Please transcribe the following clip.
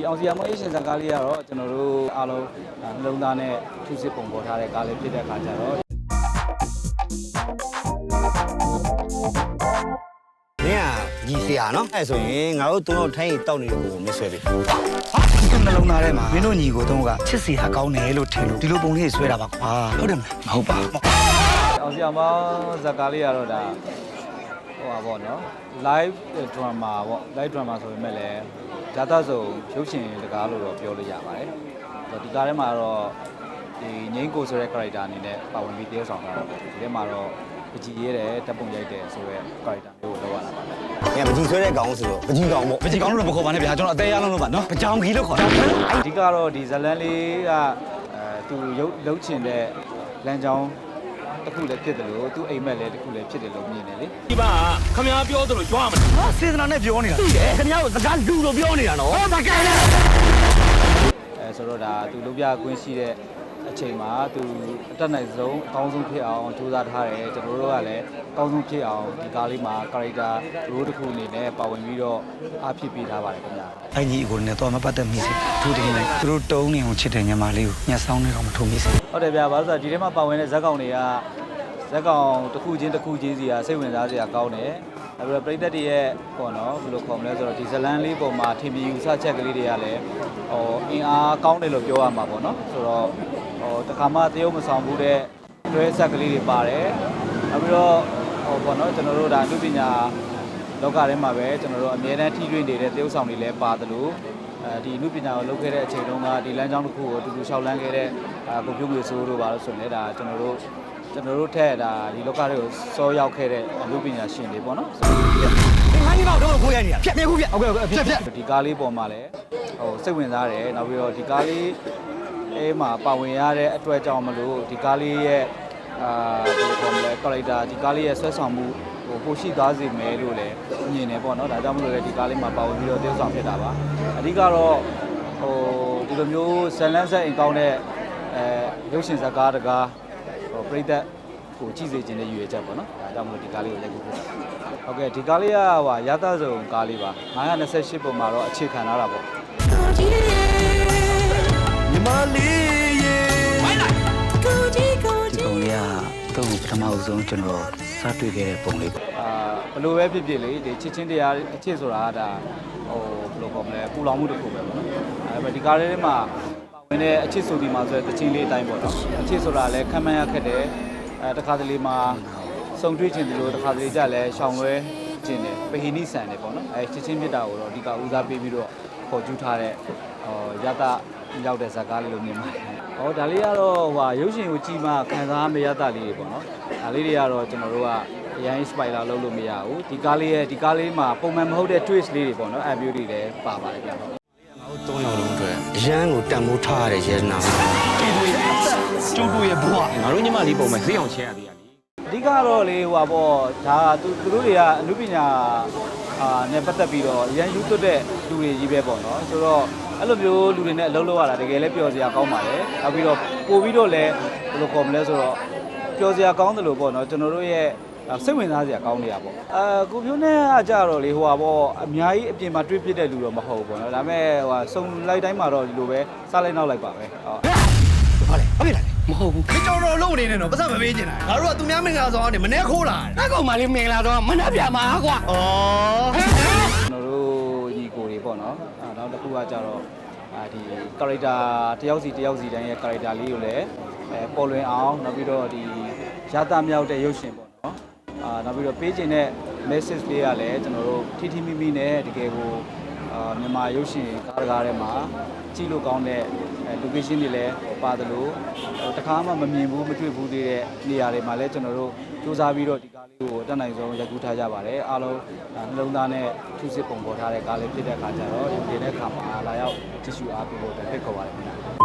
ဒီအောင်စီယာမွန်အေးရှင်ဇာကားလေးကတော့ကျွန်တော်တို့အားလုံးနှလုံးသားနဲ့ထုစစ်ပုံပေါ်ထားတဲ့ကားလေးဖြစ်တဲ့အခါကျတော့နင်ကညီစရာနော်အဲ့ဆိုရင်ငါတို့တို့ထိုင်းတောက်နေတဲ့ကိုမဆွဲပြီဟာဒီနှလုံးသားထဲမှာမင်းတို့ညီကိုတုံးကချစ်စီဟာကောင်းတယ်လို့ထင်လို့ဒီလိုပုံလေးဆွဲတာပါကွာဟုတ်တယ်မလားမဟုတ်ပါဘူးအောင်စီယာမွန်ဇာကားလေးကတော့ဒါဟိုပါပေါ့နော် live drama ပေါ့ live drama ဆိုပေမဲ့လည်း ဇာတ်ဆုံရုပ်ရှင်တကားလို့တော့ပြောလို့ရပါတယ်ဒီကားထဲမှာတော့ဒီငိမ့်ကိုဆိုတဲ့ character အနေနဲ့ပါဝင်ပြီးတရုပ်ဆောင်တာတော့ဒီထဲမှာတော့ပကြီးရဲတယ်တပ်ပုံရိုက်တယ်ဆိုတော့ character မျိုးကိုလောက်ရတာပါပဲနင်ကပကြီးဆွဲတဲ့ကောင်ဆိုတော့ပကြီးကောင်ပေါ့ပကြီးကောင်းလို့တော့မခေါ်ပါနဲ့ဗျာကျွန်တော်အသေးရအောင်လို့ပါနော်ပကြောင်ကြီးလို့ခေါ်တာအဓိကတော့ဒီဇလန်လေးကအဲသူရုပ်လုံးချင်တဲ့လမ်းကြောင်း တစ်ခုလည်းဖြစ်တယ်လို့သူအိမ်မက်လည်းတစ်ခုလည်းဖြစ်တယ်လို့မြင်တယ်လေဒီပါခမ ्या ပြောသလိုကြွားမလားဟာစေတနာနဲ့ပြောနေတာခင်ဗျားကိုစကားလူလိုပြောနေတာနော်ဟောတကယ်လေအဲဆိုတော့ဒါသူလုံးပြကွင်းရှိတဲ့ အချိန်မှာသူအတက်နိုင်ဆုံးအကောင်းဆုံးဖြစ်အောင်ကြိုးစားထားတယ်ကျွန်တော်တို့ကလည်းအကောင်းဆုံးဖြစ်အောင်ဒီကားလေးမှာ character role တစ်ခုအနေနဲ့ပါဝင်ပြီးတော့အားဖြစ်ပေးထားပါတယ်ခင်ဗျာအညီကိုလည်းတော့မပတ်သက်မိစေသူတင်နေသူတို့တုံးနေအောင်ချစ်တဲ့ညီမလေးကိုညှက်ဆောင်နေတော့မထုံမိစေဟုတ်တယ်ဗျာဘာလို့လဲဆိုတော့ဒီထဲမှာပါဝင်တဲ့ဇက်ကောင်တွေကဇက်ကောင်တစ်ခုချင်းတစ်ခုချင်းစီကစိတ်ဝင်စားစရာကောင်းတယ်။အဲပြီးတော့ပြည်သက်တွေရဲ့ပေါ့နော်ဘယ်လိုခေါ်မလဲဆိုတော့ဒီဇလန်လေးပေါ်မှာထင်မြင်ယူဆချက်ကလေးတွေကလည်းဟိုအင်အားကောင်းတယ်လို့ပြောရမှာပေါ့နော်။ဆိုတော့ဟို တခါမှတရုပ်မဆောင်ဘူးတဲ့တွဲဆက်ကလေးတွေပါတယ်။နောက်ပြီးတော့ဟိုပေါ့နော်ကျွန်တော်တို့ဒါလူပညာလောကထဲမှာပဲကျွန်တော်တို့အမြဲတမ်းထိတွေ့နေတဲ့တရုပ်ဆောင်တွေလည်းပါတယ်လို့အဲဒီလူပညာကိုလုပ်ခဲ့တဲ့အချိန်တုန်းကဒီလမ်းကြောင်းတစ်ခုကိုအတူတူရှောက်လန်းခဲ့တဲ့အာကိုပြုံးငွေဆိုးတို့ပါလို့ဆိုရင်လည်းဒါကျွန်တော်တို့ကျွန်တော်တို့ထက်ဒါဒီလောကတွေကိုစောရောက်ခဲ့တဲ့လူပညာရှင်တွေပေါ့နော်ဒီမိုင်းကြီးတော့ကိုရနေတာဖြတ်ပြခုပြဟုတ်ကဲ့ဟုတ်ကဲ့ဖြတ်ဖြတ်ဒီကားလေးပေါ်မှာလည်းဟိုစိတ်ဝင်စားတယ်နောက်ပြီးတော့ဒီကားလေး အဲမှာပါဝင်ရတဲ့အတွက်ကြောင့်မလို့ဒီကားလေးရဲ့အာဘယ်လိုခေါ်မလဲ character ဒီကားလေးရဲ့ဆွဲဆောင်မှုဟိုပိုရှိသွားစေမယ်လို့လည်းမြင်တယ်ပေါ့နော်ဒါကြောင့်မလို့လည်းဒီကားလေးမှာပါဝင်ပြီးတော့တည်ဆောင်ဖြစ်တာပါအဓိကတော့ဟိုဒီလိုမျိုးဇန်လန်းဆက်အိမ်ကောင်းတဲ့အဲရုပ်ရှင်ဇာတ်ကားတကားဟိုပရိသတ်ကိုကြည့်စေခြင်းနဲ့ရည်ရွယ်ချက်ပေါ့နော်ဒါကြောင့်မလို့ဒီကားလေးကိုရိုက်ကူဖြစ်တာဟုတ်ကဲ့ဒီကားလေးကဟိုရသစုံကားလေးပါ928ပုံမှာတော့အခြေခံထားတာပေါ့ညီ မလေးရေကိုကြီးကိုဒီကြီးပုံလေးကသူ့ကိုပထမဦးဆုံးကျွန်တော်စတွေ့ခဲ့တဲ့ပုံလေးပေါ့အာဘယ်လိုပဲဖြစ်ဖြစ်လေဒီချစ်ချင်းတရားအချစ်ဆိုတာကဒါဟိုဘယ်လိုခေါ်မလဲပူလောင်မှုတစ်ခုပဲပေါ့နော်အဲဒါပေမဲ့ဒီကားလေးထဲမှာပါဝင်တဲ့အချစ်ဆိုဒီမှာဆိုတဲ့တချင်းလေးအတိုင်းပေါ့နော်အချစ်ဆိုတာလည်းခံမှန်းရခက်တယ်အဲတခါတလေမှာစုံတွေ့ခြင်းဒီလိုတခါတလေကြလည်းရှောင်လွဲခြင်းတယ်ပဟိနိဆန်တယ်ပေါ့နော်အဲချစ်ချင်းမြတ်တာကိုတော့ဒီကဦးစားပေးပြီးတော့ခေါ်ကျူးထားတဲ့ဟောရတ ရောက်တဲ့ဇာတ်ကားလေးလို့မြင်ပါတယ်။ဟောဒါလေးကတော့ဟိုရုပ်ရှင်ကိုကြည့်မှခံစားမရတာလေးတွေပေါ့နော်။ဒါလေးတွေကတော့ကျွန်တော်တို့ကအရင် spoiler လုပ်လို့မရဘူး။ဒီကားလေးရဲ့ဒီကားလေးမှာပုံမှန်မဟုတ်တဲ့ twist လေးတွေပေါ့နော်။အဲ view တွေလည်းပါပါတယ်ဗျာ။ငါတို့၃ယောက်လုံးအတွက်အရန်ကိုတန်ဖိုးထားရတဲ့ရဲနာပြည်သူရဲ့အသက်ကျုပ်တို့ရဲ့ဘဝငါတို့ညီမလေးပုံမဲ့ဈေးအောင်ချဲရသေးရလေအဓိကတော့လေဟိုပါပေါ့ဒါသူသူတို့တွေကအမှုပညာအာနဲ့ပတ်သက်ပြီးတော့ရန်ယူသွတ်တဲ့လူတွေကြီးပဲပေါ့နော်ဆိုတော့ အဲ့လိုမျိုးလူတွေနဲ့အလုပ်လုပ်ရတာတကယ်လည်းပျော်စရာကောင်းပါတယ်နောက်ပြီးတော့ပို့ပြီးတော့လည်းဘယ်လိုခေါ်မလဲဆိုတော့ပျော်စရာကောင်းတယ်လို့ပေါ့နော်ကျွန်တော်တို့ရဲ့စိတ်ဝင်စားစရာကောင်းနေတာပေါ့အာကိုပြိုးနဲ့အကြတော့လေဟိုပါပေါ့အများကြီးအပြင်မှာတွေးပြတဲ့လူတော့မဟုတ်ဘူးပေါ့နော်ဒါပေမဲ့ဟိုစုံလိုက်တိုင်းမှာတော့ဒီလိုပဲစားလိုက်နောက်လိုက်ပါပဲဟုတ်ဘာလဲဘာဖြစ်လာလဲမဟုတ်ဘူးခေကြောင်တော်လုံးနေနေတော့ပတ်စံမပေးချင်တာငါတို့ကသူများမင်္ဂလာဆောင်ကနေမနေ့ခိုးလာတယ်အကောင်မလေးမင်္ဂလာတော့မနှက်ပြမှာကွာဩကျွန်တော်တို့ညီကိုတွေ ပေါ့နော်အဲနောက်တစ်ခုကကြတော့အာဒီ character တယောက်စီတယောက်စီတိုင်းရဲ့ character လေးကိုလည်းအဲပေါ်လွင်အောင်နောက်ပြီးတော့ဒီရတာမြောက်တဲ့ရုပ်ရှင်ပေါ့နော်အာနောက်ပြီးတော့ပေးခြင်းတဲ့ message လေးကလည်းကျွန်တော်တို့ထီထီမိမိနဲ့တကယ်ကိုအာမြန်မာရုပ်ရှင်ကားတကားထဲမှာကြည့်လို့ကောင်းတဲ့အဲ location တွေလည်းပါတယ်လို့တခါမှမမြင်ဘူးမတွေ့ဘူးသေးတဲ့နေရာတွေမှာလည်းကျွန်တော်တို့စူးစမ်းပြီးတော့ဒီကားလေးကိုအတက်နိုင်ဆုံးရိုက်ကူးထားကြပါတယ်အားလုံးနှလုံးသားနဲ့ထုစစ်ပုံပေါ်ထားတဲ့ကားလေးဖြစ်တဲ့အခါကျတော့ဒီတင်တဲ့အခါမှာလာရောက်ကြည့်ရှုအားပေးဖို့အတွက်ဖိတ်ခေါ်ပါတယ်ခင်ဗျာ